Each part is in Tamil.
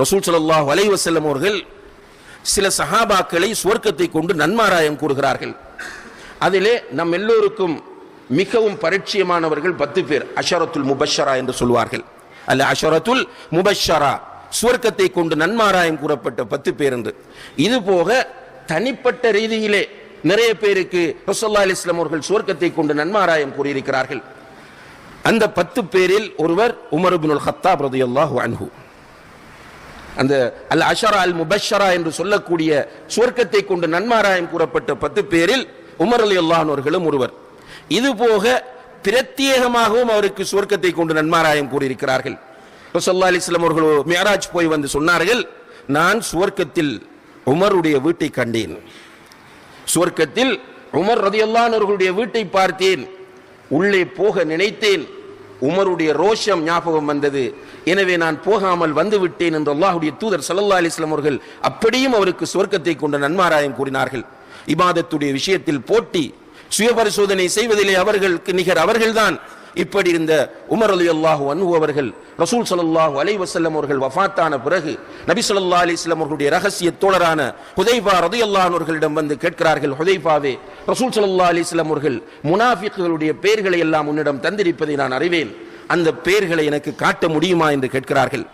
ரசூல் ஸல்லல்லாஹு வலைவசல்லம் அவர்கள் சில சஹாபாக்களை சுவர்க்கத்தை கொண்டு நன்மாராயம் கூறுகிறார்கள். அதிலே நம் எல்லோருக்கும் மிகவும் பரிச்சயமானவர்கள் பத்து பேர் அஷரத்துல் முபஷரா என்று சொல்வார்கள். அல்ல அஷரத்துல் முபஷரா சுவர்க்கத்தை கொண்டு நன்மாராயம் கூறப்பட்ட பத்து பேர் என்று. இது போக தனிப்பட்ட ரீதியிலே நிறைய பேருக்கு ரசல்லா அலிஸ்லாம் அவர்கள் சுவர்க்கத்தை கொண்டு நன்மாராயம் கூறியிருக்கிறார்கள். அந்த பத்து பேரில் ஒருவர் உமர் இப்னுல் ஹத்தாப் ரதியல்லாஹு அன்ஹூ. அந்த அல் அஷரா அல் முபஷரா என்று சொல்லக்கூடிய சுவர்க்கத்தை கொண்டு நன்மாராயம் கூறப்பட்ட பத்து பேரில் உமர் அலி அல்லானவர்களும் ஒருவர். இது போக பிரத்யேகமாகவும் அவருக்கு சுவர்க்கத்தை கொண்டு நன்மாராயம் கூறியிருக்கிறார்கள். ரசல்லா அலிஸ்லாம் அவர்கள் மியராஜ் போய் வந்து சொன்னார்கள் நான் சுவர்க்கத்தில் உமருடைய வீட்டை கண்டேன். சுவர்க்கத்தில் உமர் ரதியல்லானவர்களுடைய வீட்டை பார்த்தேன். உள்ளே போக நினைத்தேன். உமருடைய ரோஷம் ஞாபகம் வந்தது. எனவே நான் போகாமல் வந்து விட்டேன் என்று அல்லாஹுடைய தூதர் சல்லா அலிஸ்லாம் அவர்கள் அப்படியும் அவருக்கு சுவர்க்கத்தை கொண்ட நன்மாராயம் கூறினார்கள். இபாதத்துடைய விஷயத்தில் போட்டி சுயபரிசோதனை செய்வதிலே அவர்களுக்கு நிகர் அவர்கள்தான். இப்படி இருந்த உமர் அலி அல்லாஹு அன்பு அவர்கள் ரசூல் ஸல்லல்லாஹு அலை வசல்லம் அவர்கள் வஃபாத்தான பிறகு நபி சொல்லா அலி இஸ்லாம் அவர்களுடைய ரகசிய தோழரான ஹுதைஃபா ரலியல்லாஹு அவர்களிடம் வந்து கேட்கிறார்கள் ஹுதைஃபாவே ரசூல் ஸல்லல்லாஹு அலி இஸ்லாம் அவர்கள் முனாஃபிக்குகளுடைய பெயர்களை எல்லாம் உன்னிடம் தந்திருப்பதை நான் அறிவேன். அந்த பெயர்களை எனக்கு காட்ட முடியுமா? என்று கேட்கிறார்கள்.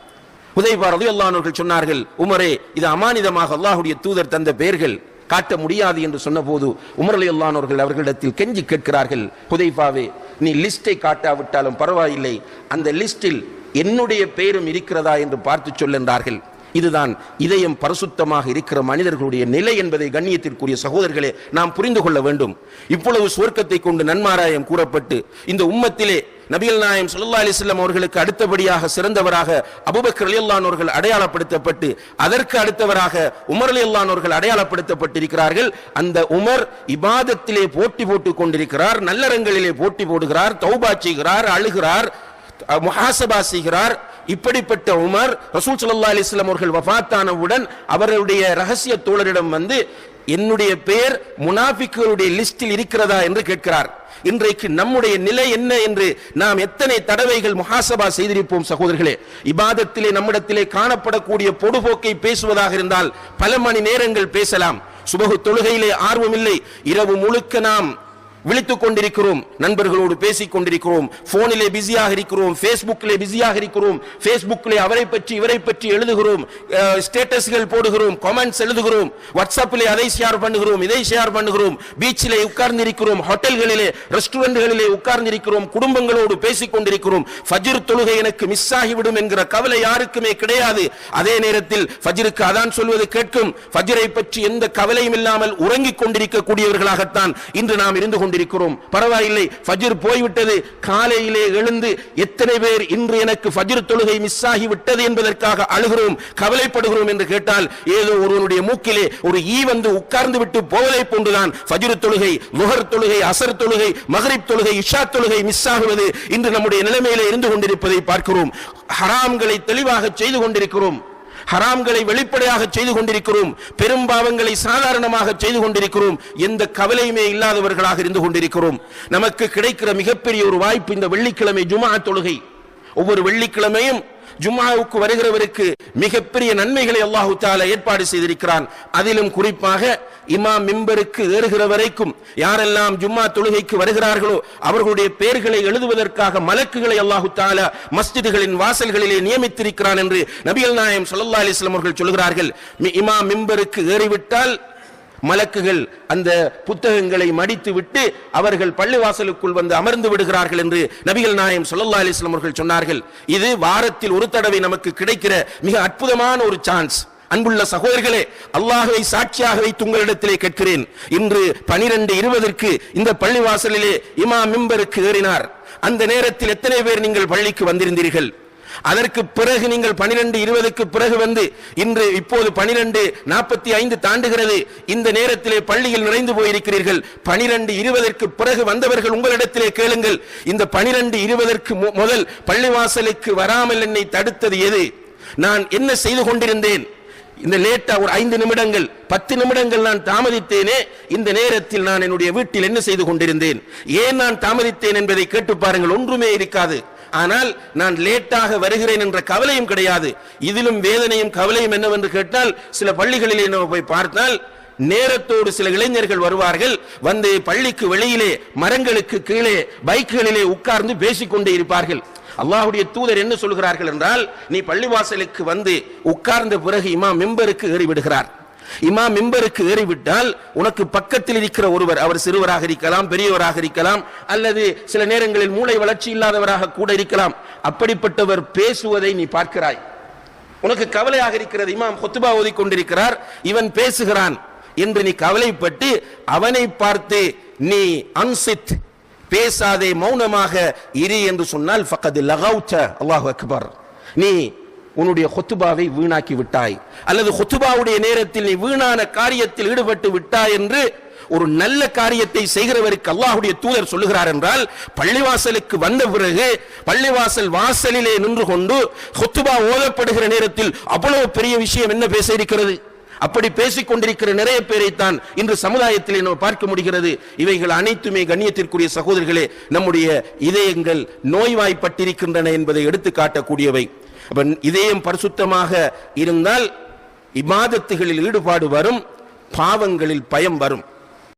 ஹுதைஃபா ரலியல்லாஹு அவர்கள் சொன்னார்கள் உமரே இது அமானிதமாக அல்லாஹுடைய தூதர் தந்த பெயர்கள் காட்ட முடியாது என்று சொன்னபோது உமர் அலி அவர்கள் அவர்களிடத்தில் கெஞ்சி கேட்கிறார்கள் ஹுதைஃபாவே நீ லிஸ்டை காட்டாவிட்டாலும் பரவாயில்லை. அந்த லிஸ்டில் என்னுடைய பெயரும் இருக்கிறதா என்று பார்த்து சொல்லுகிறார்கள் இதுதான் இதயம் பரிசுத்தமாக இருக்கிற மனிதர்களுடைய நிலை என்பதை கண்ணியத்திற்குரிய சகோதரர்களே நாம் புரிந்து கொள்ள வேண்டும். இவ்வளவு சுவர்க்கத்தை கொண்டு நன்மாராயம் கூறப்பட்டு இந்த உம்மத்திலே நபிகள் நாயம் சுல்லா அலிஸ்லாம் அவர்களுக்கு அடுத்தபடியாக சிறந்தவராக அபூபக்கர் ரலியல்லாஹு அவர்கள் அடையாளப்படுத்தப்பட்டு அதற்கு அடுத்தவராக உமர் ரலியல்லாஹு அவர்கள் அடையாளப்படுத்தப்பட்டிருக்கிறார்கள். அந்த உமர் இபாதத்திலே போட்டி போட்டுக் கொண்டிருக்கிறார் நல்லறங்களிலே போட்டி போடுகிறார் தௌபா செய்கிறார் அழுகிறார் முஹாசபா செய்கிறார். இப்படிப்பட்ட உமர் ரசூல் சல்லா அலிஸ்லாம் அவர்கள் வஃபாத்தானவுடன் அவருடைய ரகசிய தோழரிடம் வந்து என்னுடைய பெயர் முனாபிக்களுடைய லிஸ்டில் இருக்கிறதா என்று கேட்கிறார். இன்றைக்கு நம்முடைய நிலை என்ன என்று நாம் எத்தனை தடவைகள் முஹாசபா செய்திருப்போம் சகோதரர்களே. இபாதத்திலே நம்மிடத்திலே காணப்படக்கூடிய பொடுபோக்கை பேசுவதாக இருந்தால் பல மணி நேரங்கள் பேசலாம். சுபகு தொழுகையிலே ஆர்வமில்லை. இரவு முழுக்க நாம் விழித்துக் கொண்டிருக்கிறோம் நண்பர்களோடு பேசிக் கொண்டிருக்கிறோம் போனிலே பிஸியாக இருக்கிறோம் பேஸ்புக்கிலே பிஸியாக இருக்கிறோம் பேஸ்புக்கிலே அவரை பற்றி இவரை பற்றி எழுதுகிறோம் ஸ்டேட்டஸ்கள் போடுகிறோம் கமெண்ட்ஸ் எழுதுகிறோம் வாட்ஸ்அப்பிலே அதை ஷேர் பண்ணுகிறோம் இதை ஷேர் பண்ணுகிறோம் பீச்சிலே உட்கார்ந்திருக்கிறோம் ஹோட்டல்களிலே ரெஸ்டாரண்ட்களிலே உட்கார்ந்திருக்கிறோம் குடும்பங்களோடு பேசிக் கொண்டிருக்கிறோம். ஃபஜிர் தொழுகை எனக்கு மிஸ் ஆகிவிடும் என்கிற கவலை யாருக்குமே கிடையாது. அதே நேரத்தில் ஃபஜ்ருக்கு அதான் சொல்வது கேட்கும். ஃபஜிரை பற்றி எந்த கவலையும் இல்லாமல் உறங்கிக் கொண்டிருக்கக்கூடியவர்களாகத்தான் இன்று நாம் இருந்து கொண்டிருக்கிறோம். பரவாயில்லை ஃபஜிர் போய்விட்டது. காலையிலே எழுந்து எத்தனை பேர் இன்று எனக்கு ஃபஜிர் தொழுகை மிஸ் ஆகி விட்டது என்பதற்காக அழுகிறோம் கவலைப்படுகிறோம் என்று கேட்டால் ஏதோ ஒருவனுடைய மூக்கிலே ஒரு ஈ வந்து உட்கார்ந்து விட்டு போவதை போன்றுதான் ஃபஜிர் தொழுகை லுஹர் தொழுகை அசர் தொழுகை மகரிப் தொழுகை இஷா தொழுகை மிஸ் ஆகுவது இன்று நம்முடைய நிலைமையில இருந்து கொண்டிருப்பதை பார்க்கிறோம். ஹராம்களை தெளிவாக செய்து கொண்டிருக்கிறோம். ஹராம்களை வெளிப்படையாக செய்து கொண்டிருக்கிறோம். பெரும்பாவங்களை சாதாரணமாக செய்து கொண்டிருக்கிறோம். எந்த கவலையுமே இல்லாதவர்களாக இருந்து கொண்டிருக்கிறோம். நமக்கு கிடைக்கிற மிகப்பெரிய ஒரு வாய்ப்பு இந்த வெள்ளிக்கிழமை ஜுமா தொழுகை. ஒவ்வொரு வெள்ளிக்கிழமையும் ஜும்மாவுக்கு வருகிறவருக்கு மிகப்பெரிய நன்மைகளை அல்லாஹு தாலா ஏற்பாடு செய்திருக்கிறான். அதிலும் குறிப்பாக இமாம் மிம்பருக்கு ஏறுகிற வரைக்கும் யாரெல்லாம் ஜும்மா தொழுகைக்கு வருகிறார்களோ அவர்களுடைய பெயர்களை எழுதுவதற்காக மலக்குகளை அல்லாஹு தாலா மஸ்ஜிதுகளின் வாசல்களிலே நியமித்திருக்கிறான் என்று நபிகள் நாயம் ஸல்லல்லாஹு அலிஸ்லாம் அவர்கள் சொல்கிறார்கள். இமாம் மிம்பருக்கு ஏறிவிட்டால் மலக்குகள் அந்த புத்தகங்களை மடித்து விட்டு அவர்கள் பள்ளிவாசலுக்குள் வந்து அமர்ந்து விடுகிறார்கள் என்று நபிகள் நாயம் சொல்லல்லா அலிஸ்லாம் அவர்கள் சொன்னார்கள். இது வாரத்தில் ஒரு தடவை நமக்கு கிடைக்கிற மிக அற்புதமான ஒரு சான்ஸ். அன்புள்ள சகோதரர்களே அல்லாஹுவை சாட்சியாக வைத்து உங்களிடத்திலே கேட்கிறேன். இன்று பனிரெண்டு இருபதற்கு இந்த பள்ளிவாசலிலே இமா மிம்பருக்கு ஏறினார். அந்த நேரத்தில் எத்தனை பேர் நீங்கள் பள்ளிக்கு வந்திருந்தீர்கள்? அதற்கு பிறகு நீங்கள் பனிரெண்டு இருபதுக்கு பிறகு வந்து இன்று இப்போது பனிரெண்டு நாற்பத்தி ஐந்து தாண்டுகிறது. இந்த நேரத்திலே பள்ளியில் நிறைந்து போயிருக்கிறீர்கள். பனிரெண்டு இருபதற்கு பிறகு வந்தவர்கள் உங்களிடத்திலே கேளுங்கள். இந்த பனிரெண்டு இருபதற்கு மு- முதல் பள்ளிவாசலுக்கு வராமல் என்னை தடுத்தது எது? நான் என்ன செய்து கொண்டிருந்தேன்? இந்த லேட்டா ஒரு ஐந்து நிமிடங்கள் பத்து நிமிடங்கள் நான் தாமதித்தேனே இந்த நேரத்தில் நான் என்னுடைய வீட்டில் என்ன செய்து கொண்டிருந்தேன்? ஏன் நான் தாமதித்தேன் என்பதை கேட்டு பாருங்கள். ஒன்றுமே இருக்காது. ஆனால் நான் லேட்டாக வருகிறேன் என்ற கவலையும் கிடையாது. இதிலும் வேதனையும் கவலையும் என்னவென்று கேட்டால் சில பள்ளிகளிலே நம்ம போய் பார்த்தால் நேரத்தோடு சில இளைஞர்கள் வருவார்கள் வந்து பள்ளிக்கு வெளியிலே மரங்களுக்கு கீழே பைக்குகளிலே உட்கார்ந்து பேசிக்கொண்டே இருப்பார்கள். அல்லாஹுடைய தூதர் என்ன சொல்கிறார்கள் என்றால் நீ பள்ளிவாசலுக்கு வந்து உட்கார்ந்த பிறகு இமா மெம்பருக்கு ஏறிவிடுகிறார். விடுகிறார் இமாம் மிம்பருக்கு ஏறிவிட்டால் உனக்கு பக்கத்தில் இருக்கிற ஒருவர் அவர் சிறுவராக இருக்கலாம் பெரியவராக இருக்கலாம் அல்லது சில நேரங்களில் மூளை வளர்ச்சி இல்லாதவராக கூட இருக்கலாம். அப்படிப்பட்டவர் பேசுவதை நீ பார்க்கிறாய். உனக்கு கவலையாக இருக்கிறது இமாம் கொத்துபா ஓதி கொண்டிருக்கிறார் இவன் பேசுகிறான் என்று நீ கவலைப்பட்டு அவனை பார்த்து நீ அன்சித் பேசாதே மௌனமாக இரு என்று சொன்னால் ஃபக்கது லகௌத்த அல்லாஹ் அக்பர். நீ உன்னுடைய கொத்துபாவை வீணாக்கி விட்டாய். அல்லது கொத்துபாவுடைய நேரத்தில் நீ வீணான காரியத்தில் ஈடுபட்டு விட்டாய் என்று ஒரு நல்ல காரியத்தை செய்கிறவருக்கு அல்லாஹுடைய தூதர் சொல்லுகிறார் என்றால் பள்ளிவாசலுக்கு வந்த பிறகு பள்ளிவாசல் வாசலிலே நின்று கொண்டு கொத்துபா ஓதப்படுகிற நேரத்தில் அவ்வளவு பெரிய விஷயம் என்ன பேச இருக்கிறது? அப்படி பேசிக் கொண்டிருக்கிற நிறைய பேரைத்தான் இன்று சமுதாயத்திலே நம்ம பார்க்க முடிகிறது. இவைகள் அனைத்துமே கண்ணியத்திற்குரிய சகோதரர்களே நம்முடைய இதயங்கள் நோய்வாய்ப்பட்டிருக்கின்றன என்பதை எடுத்து காட்டக்கூடியவை. அப்ப இதயம் பரிசுத்தமாக இருந்தால் இபாதத்துகளில் ஈடுபாடு வரும் பாவங்களில் பயம் வரும்.